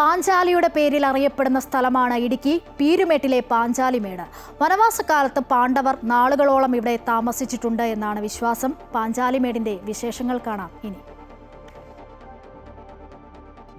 പാഞ്ചാലിയുടെ പേരിൽ അറിയപ്പെടുന്ന സ്ഥലമാണ് ഇടുക്കി. പീരുമേട്ടിലെ പാഞ്ചാലിമേട് വനവാസകാലത്ത് പാണ്ഡവർ നാളുകളോളം ഇവിടെ താമസിച്ചിട്ടുണ്ട് എന്നാണ് വിശ്വാസം. പാഞ്ചാലിമേടിന്റെ വിശേഷങ്ങൾ കാണാം ഇനി.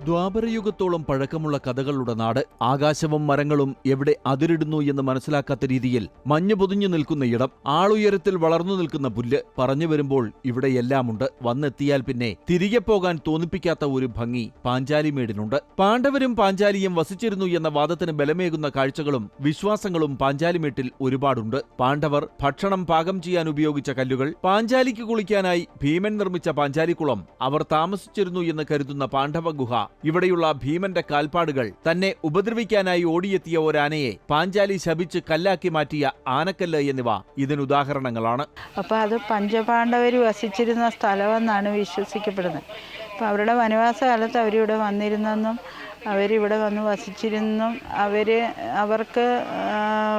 ദ്വാപരയുഗത്തോളം പഴക്കമുള്ള കഥകളുടെ നാട് ആകാശവും മരങ്ങളും എവിടെ അതിരിടുന്നു എന്ന് മനസ്സിലാക്കാത്ത രീതിയിൽ മഞ്ഞു പൊതിഞ്ഞു നിൽക്കുന്ന ഇടം ആളുയരത്തിൽ വളർന്നു നിൽക്കുന്ന പുല്ല് പറഞ്ഞു വരുമ്പോൾ ഇവിടെയെല്ലാമുണ്ട്. വന്നെത്തിയാൽ പിന്നെ തിരികെ പോകാൻ തോന്നിപ്പിക്കാത്ത ഒരു ഭംഗി പാഞ്ചാലിമേടിനുണ്ട്. പാണ്ഡവരും പാഞ്ചാലിയും വസിച്ചിരുന്നു എന്ന വാദത്തിന് ബലമേകുന്ന കാഴ്ചകളും വിശ്വാസങ്ങളും പാഞ്ചാലിമേട്ടിൽ ഒരുപാടുണ്ട്. പാണ്ഡവർ ഭക്ഷണം പാകം ചെയ്യാൻ ഉപയോഗിച്ച കല്ലുകൾ പാഞ്ചാലിക്ക് കുളിക്കാനായി ഭീമൻ നിർമ്മിച്ച പാഞ്ചാലിക്കുളം അവർ താമസിച്ചിരുന്നു എന്ന് കരുതുന്ന പാണ്ഡവ ഗുഹ ഇവിടെയുള്ള ഭീമന്റെ കാൽപ്പാടുകൾ തന്നെ ഉപദ്രവിക്കാനായി ഓടിയെത്തിയ ഒരാനയെ പാഞ്ചാലി ശപിച്ച് കല്ലാക്കി മാറ്റിയ ആനക്കല്ല് എന്നിവ ഇതിനുദാഹരണങ്ങളാണ് അപ്പോൾ അത് പഞ്ചപാണ്ഡവർ വസിച്ചിരുന്ന സ്ഥലമെന്നാണ് വിശ്വസിക്കപ്പെടുന്നത്. അപ്പോൾ അവരുടെ വനവാസ കാലത്ത് അവരിവിടെ വന്നിരുന്നെന്നും അവരിവിടെ വന്ന് വസിച്ചിരുന്നും അവർ അവർക്ക്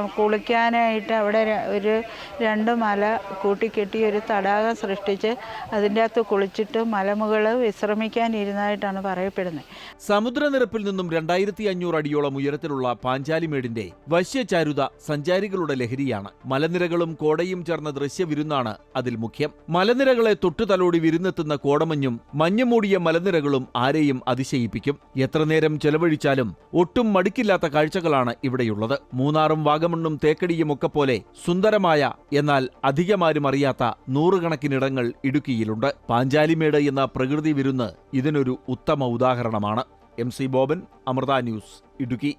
കുളിക്കാനായിട്ട് അവിടെ ഒരു രണ്ട് മല കൂട്ടിക്കെട്ടി ഒരു തടാകം സൃഷ്ടിച്ച് അതിന്റെ അകത്ത് കുളിച്ചിട്ട് മലമുകൾ വിശ്രമിക്കാനിരുന്നതായിട്ടാണ് പറയപ്പെടുന്നത്. സമുദ്രനിരപ്പിൽ നിന്നും രണ്ടായിരത്തി അഞ്ഞൂറ് അടിയോളം ഉയരത്തിലുള്ള പാഞ്ചാലിമേടിന്റെ വശ്യചാരുത സഞ്ചാരികളുടെ ലഹരിയാണ്. മലനിരകളും കോടയും ചേർന്ന ദൃശ്യവിരുന്നാണ് അതിൽ മുഖ്യം. മലനിരകളെ തൊട്ടുതലോടി വിരുന്നെത്തുന്ന കോടമഞ്ഞും മഞ്ഞുമൂടിയ മലനിരകളും ആരെയും അതിശയിപ്പിക്കും. എത്ര നേരം ചെലവഴിച്ചാലും ഒട്ടും മടുക്കില്ലാത്ത കാഴ്ചകളാണ് ഇവിടെയുള്ളത്. മൂന്നാറും വാഗമണ്ണും തേക്കടിയും ഒക്കെ പോലെ സുന്ദരമായ എന്നാൽ അധികമാരും അറിയാത്ത നൂറുകണക്കിനിടങ്ങൾ ഇടുക്കിയിലുണ്ട്. പാഞ്ചാലിമേട് എന്ന പ്രകൃതി വിരുന്ന് ഇതിനൊരു ഉത്തമ ഉദാഹരണമാണ്. M C Boban Amrita news Idukki.